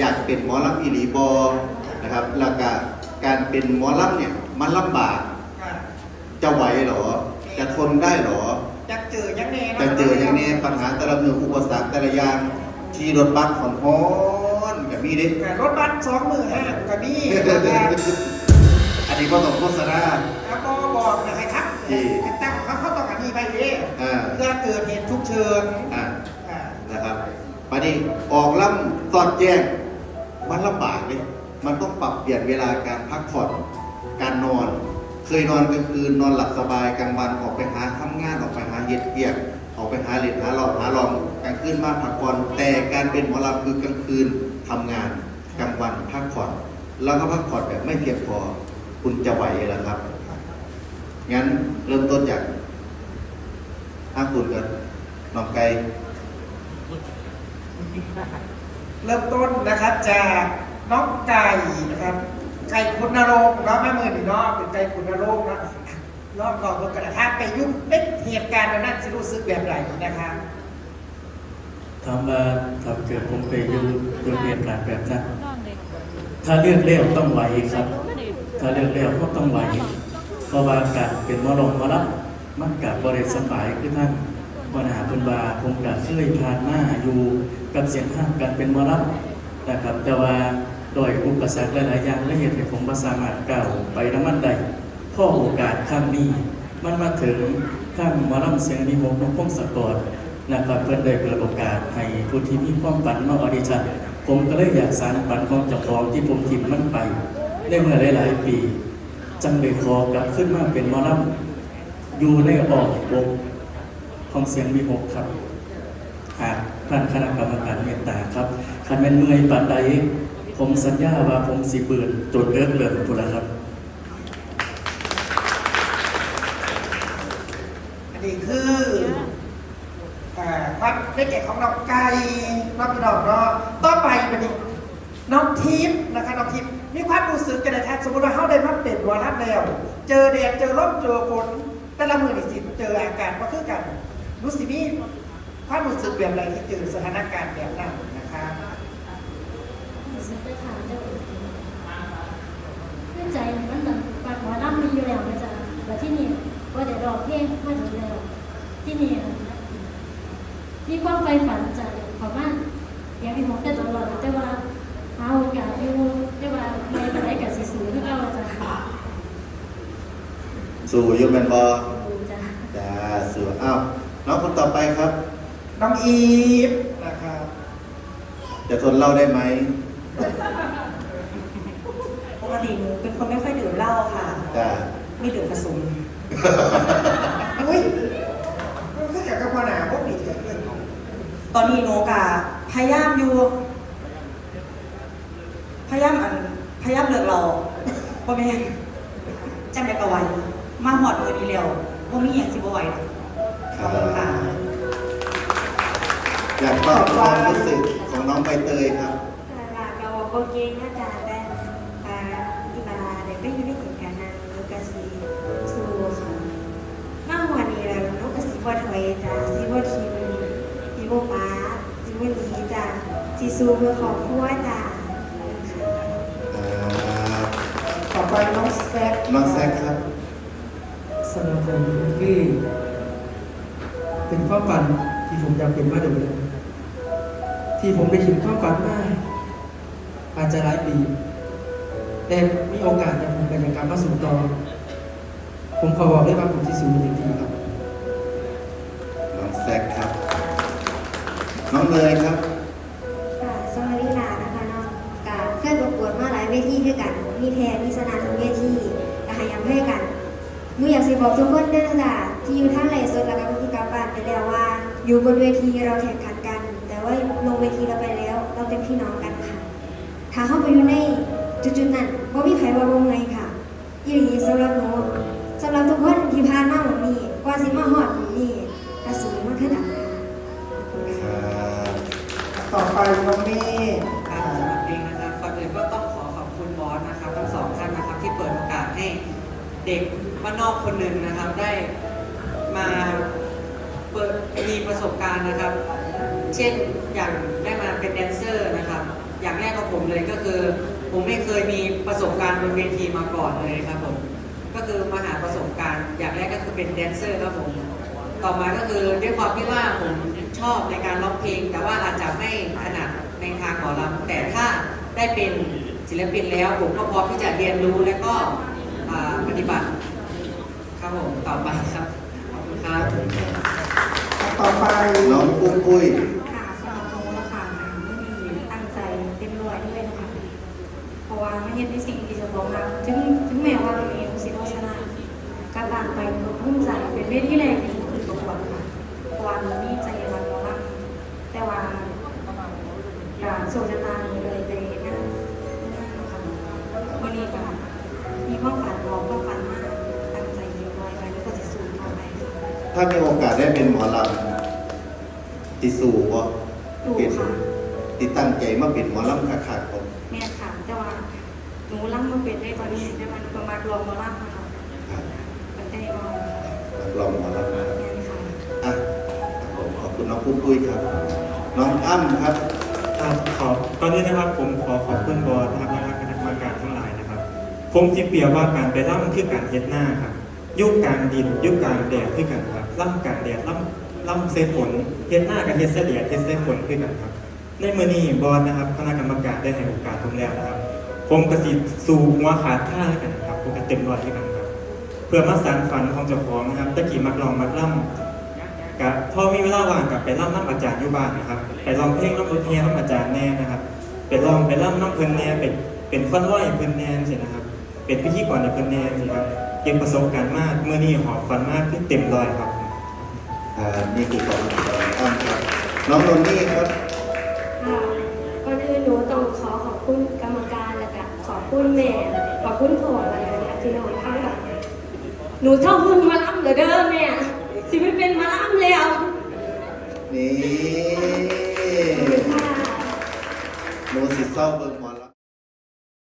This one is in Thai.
อยากเป็นหมอลำอีหลีบอนะครับแล้วก็การเป็นหมอลำเนี่ยมันลำบาก ค่ะจะไหวเหรอ จะทนได้เหรอจะเจอยังแน่จะเจออย่างนี้ปัญหาแต่ละมืออุปสรรคแต่ละอย่างที่รถบัสขอนฮ้อนกับมีเด้ค่ะรถบัสสองมือห้ากับนี่อันนี้ก็ต้องโฆษณา แล้วก็บอกนะครับที่ตั้งเขาเขาต้องอันนี้ไปเด้อ่าเพื่อเกิดเหตุฉุกเฉินอ่าอ่านะครับปนี้ออกล่ำสอดแจ้ง มันลำบากเลย มันต้องปรับเปลี่ยนเวลาการพักผ่อน การนอน เคยนอนกลางคืนนอนหลับสบายกลางวันออกไปหาทำงานออกไปหาเฮ็ดเกียกออกไปหาเล่นหาหลอกหาลองกลางคืนมาพักผ่อน แต่การเป็นหมอลำคือกลางคืนทำงานกลางวันพักผ่อน แล้วก็พักผ่อนแบบไม่เพียงพอคุณจะไหวเหรอครับ งั้นเริ่มต้นจากอาคุณกันน้องไก่ เริ่มต้นนะครับจากน้องไก่นะครับ ไก่คุณนรงค์เนาะแม่มือนี่เนาะเป็นไก่คุณนรงค์เนาะรอบก่อนบนกระทะไปยุ่งเล็กเหตุการณ์นั้นจะรู้สึกแบบไหนนะครับถามว่าทำเกิดผมไปอยู่อยู่เหตุการณ์แบบนั้นถ้าเลือกเลี้ยวต้องไหวครับ ถ้าเลือกเลี้ยวก็ต้องไหวเพราะว่าการเป็นหมอลงหมอรับมันกับบริสบายคือท่านปัญหาเป็นว่าผมกับเคยผ่านมาอยู่ กับเสียงข้างการเป็นมอรับนะครับ แต่ว่าโดยอุปสรรคหลายๆอย่างและเหตุให้ผมบ่สามารถก้าวไปน้ำมันใดพ่อโอกาสครั้งนี้ มันมาถึงข้างมอลำเสียงมีหกนกพงศกรนะครับเพื่อได้เปิดโอกาสให้ผู้ที่มีความฝันมาออดิชั่นผมก็เลยอยากสานฝันของเจ้าของที่ผมทิมมันไปได้เมื่อหลาย ๆ ปี จังเลยขอกลับขึ้นมาเป็นมอลำอยู่ในออกวงของเสียงมีหกครับ หากท่านคณะกรรมการเมตตาครับคันเป็นเมื่อยปานใดผมสัญญาว่าผมสิเบิดจนเลิกเลิกพุนละครับ อันนี้คืออ่าความเป็นเกของน้องไก่น้องพี่น้องเนาะต่อไปวันนี้น้องทิพย์นะคะน้องทิพย์มีความรู้สึกกันนะครับสมมติว่าเขาได้มาเป็นวารัแล้ว เจอแดดเจอลมเจอฝนแต่ละมือนี่สิเจออากาศก็คือกันรู้สิมี ความรู้สึกแบบไรที่เจอสถานการณ์แบบนั้นนะคะซื้อไปถามเจ้าอื่นเพื่อนใจเนี่ยมันแบบปากหมอลำมีอยู่แล้วมันจะแบบที่นี่ว่าเดี๋ยวรอเพลงมาถึงแล้วที่นี่มีความใฝ่ฝันจะขอบ้านอยากให้ผมได้ตลอดแต่ว่าหาโอกาสอยู่ได้ว่าในแต่ไหนกับสีสูงที่เราจะหาสู่อยูแมนบอดูจะจ้าสู่อ้าวน้องคนต่อไปครับ น้องอีฟนะครับจะทนเล่าได้ไหมปกติหนูเป็นคนไม่ค่อยดื่มเหล้าค่ะ จ้าไม่ดื่มผสมอุ้ยก็คืออยากกับปัญหาพวกนี้เกิดขึ้นตอนนี้หนูกะพยายามอยู่ พยายามอันพยายามเลิกเราเพราะแม่นจำได้กะไหวมาหอดมือดีแล้วว่ามีอย่างสิบ่ไหวหรอกขอบคุณค่ะ อยากฟังความรู้สึกของน้องใบเตยครับลาก็บอกโอเคนะจ๊ะแต่อ่าอีลาเดี๋ยวไปอยู่ในเหตุการณ์นั้นลูกกะสีสู้ค่ะมาหัวนี้แล้วลูกกะสีบ่ถอยจ้ะสีบ่ทิมสีบ่ป้าสีบ่หนีจ้ะสีสู้เพื่อครอบครัวจ้ะค่ะอ่าต่อไปน้องแซคน้องแซคครับสำหรับผมคือเป็นความฝันที่ผมอยากเป็นมาโดยแล้ว ที่ผมได้ถึงความฝันมาอาจจะหลายปีแต่มีโอกาสเนี่ยผมก็ยังกลับมาสู่ต่อผมขอบอกได้ว่าผมที่สูงเต็มที่ครับน้องแซคครับ น้องเนยครับค่ะสมัยลีลานะคะเนาะกะเคยประกวดมาหลายเวทีด้วยกันมีแพ้มีชนะทุกเวทีกะหายังให้กันหนูอยากสิบอกทุกคนเด้อค่ะที่อยู่ท่างไหลฟ์สดแล้วก็คือกลับบ้านไปแล้วว่า อยู่บนเวทีเราแข่งขันกันแต่ว่าลง เวทีเราไปแล้ว เราเป็นพี่น้องกันค่ะ ถ้าเข้าไปอยู่ในจุดๆนั้นว่ามีใครว่าบ่เมื่อยค่ะยี่หลีสำหรับหนูสำหรับทุกคนที่ผ่านมาหมดนี้กว่าสิมาฮอดหมดนี้กระสูงมาขึ้นอันค่ะขอบคุณค่ะครับต่อไปน้องเมฆครับสำหรับเพลงนะครับก่อนอื่นก็ต้องขอขอบคุณบอสนะครับทั้งสองท่านนะครับที่เปิดโอกาสให้เด็กบ้านนอกคนหนึ่งนะครับได้มาเปิดมีประสบการณ์นะครับ เช่นอย่างได้มาเป็นแดนเซอร์นะครับอย่างแรกของผมผมเลยก็คือ ผมไม่เคยมีประสบการณ์บนเวทีมาก่อนเลยครับผมก็คือมาหาประสบการณ์อย่างแรกก็คือเป็นแดนเซอร์ครับผมต่อมาก็คือด้วยความที่ว่าผมชอบในการร้องเพลง แต่ว่าอาจจะไม่ถนัดในทางหมอลำแต่ถ้าได้เป็นศิลปินแล้ว ผมก็พร้อมที่จะเรียนรู้และก็อ่าปฏิบัติครับผมต่อไปครับขอบคุณครับต่อไปน้องปุ้ยปุ้ย แม้ว่าวันนี้หนูสิโนชนะกลับบ้านไปหนูก็ภูมิใจเป็นเวทีแรกที่หนูขึ้นประกวดค่ะเพราะว่าหนูมีใจรักหมอลำแต่ว่าการโชคชะตาหนูเลยไปงานงานนะคะวันนี้ก็มีความฝันมองความฝันมากตั้งใจเต็มร้อยไว้แล้วก็จะสู้ต่อไปค่ะถ้ามีโอกาสได้เป็นหมอลำติสูบ่ดูเป็นค่ะติตั้งใจมาเป็นหมอลำคักๆผมแม่ค่ะแต่ว่า หนูร่ำมาเป็นได้ตอนนี้แต่มันประมาณรวมมาร่ำนะคะครับมันได้รองค่ะรับรองมอลำนะครับแม่ค่ะอะครับผมขอบคุณน้องปุ้ยปุ้ยครับ น้องอ้ำครับครับขอบตอนนี้นะครับผมขอขอบคุณบอสนะครับและคณะกรรมการทั้งหลายนะครับ ผมสิเปรียบว่าการไปล่ำคือการเฮ็ดหน้าครับยุคกลางดินยุคกลางแดดคือกันครับล่ำกลางแดดล่ำล่ำเซฝนเฮ็ดหน้ากับเฮ็ดเสลียเฮ็ดเซฝนคือกันครับในมือนี้บอสนะครับคณะกรรมการได้ให้โอกาสผมแล้วนะครับ ผมกระสิสู่หัวขาดท่าแล้วกันครับผมก็เต็มร้อยด้วยกันครับ เพื่อมาสานฝันของเจ้าของนะครับตะกี้มักลองมักล่ำกับพอมีเวลาว่างกับไปร่ำน้ำอาจารย์อยู่บ้านนะครับ ไปร้องเพลงน้ำรถเทียน้ำอาจารย์แน่นะครับ ไปร้องไปร่ำน้ำเพลินแน่เป็นเป็นคอนว้อยเพลินแน่สินะครับ เป็นพิธีกรในเพลินแน่สิครับเก็บประสบการณ์มากเมื่อนี้หอบฟันมากขึ้นเต็มร้อยครับนี่คือของน้องอ้ำครับน้องนนนี่ครับ คุณพ่อและก็ญาติพี่น้องทั้งหลายหนูเท่าพึ่งมาล้ำเหลือเด้อแม่สิไม่เป็นมาล้ำแล้วนี่ขอบคุณค่ะโนสิเศร้าเบิงหมอล